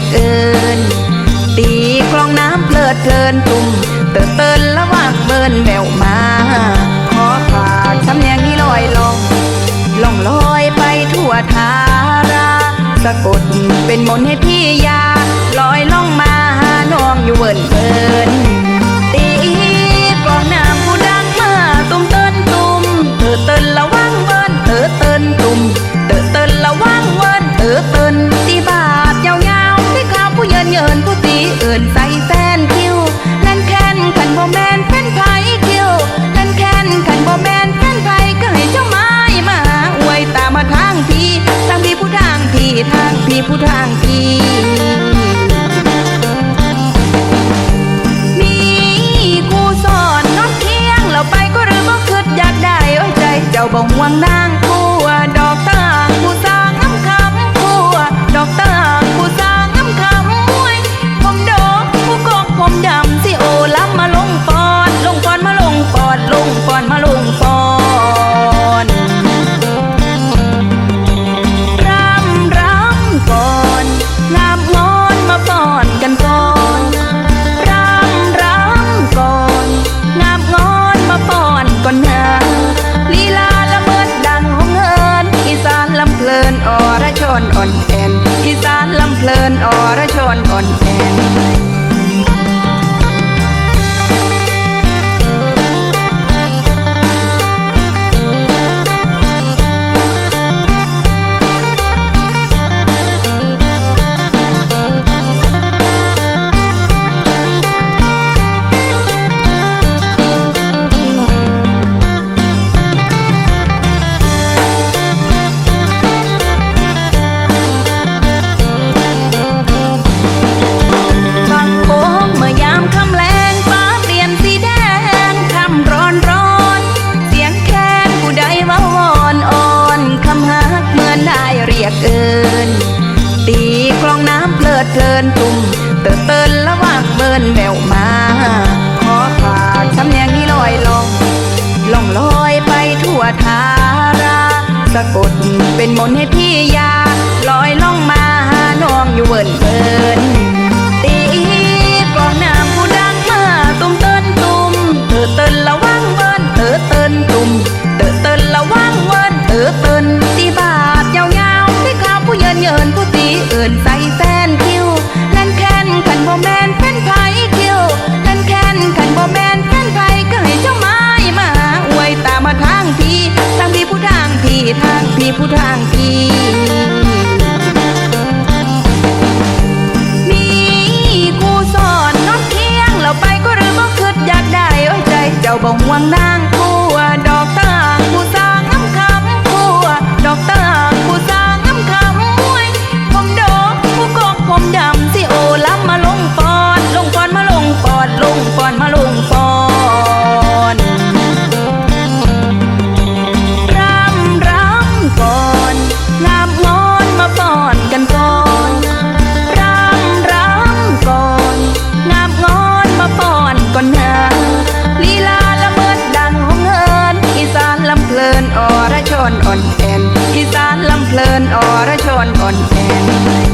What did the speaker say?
กเอินตีกลองน้ำเพลิดเพลินตุ่มเติร์เตินละว่างเบินแมวมา ขอฝากคำเนียงนี้ลอยลองลองลอยไปทั่วทารา สะกดเป็นมนให้พี่ยา มีผู้ทางทีมีกูสอนนอนเคียงเราไปก็หรือบ่คิดอยากได้โอ้ใจ เจ้าบ่ห่วงนา ชนอ่อนแอนอีสานลำเพลินอรชนอ่อนแอนิน ตีกลองน้ำเพลิดเพลินตุ่มเติร์เตินละวางเบินแมวมา ขอฝากสำเนียงนี้ลอยลองลองลอยไปทั่วทารา สะกดเป็นมนให้พี่ยาางคั่วดอกตางผู้สางน้ำคำคั่วดอกตา on end.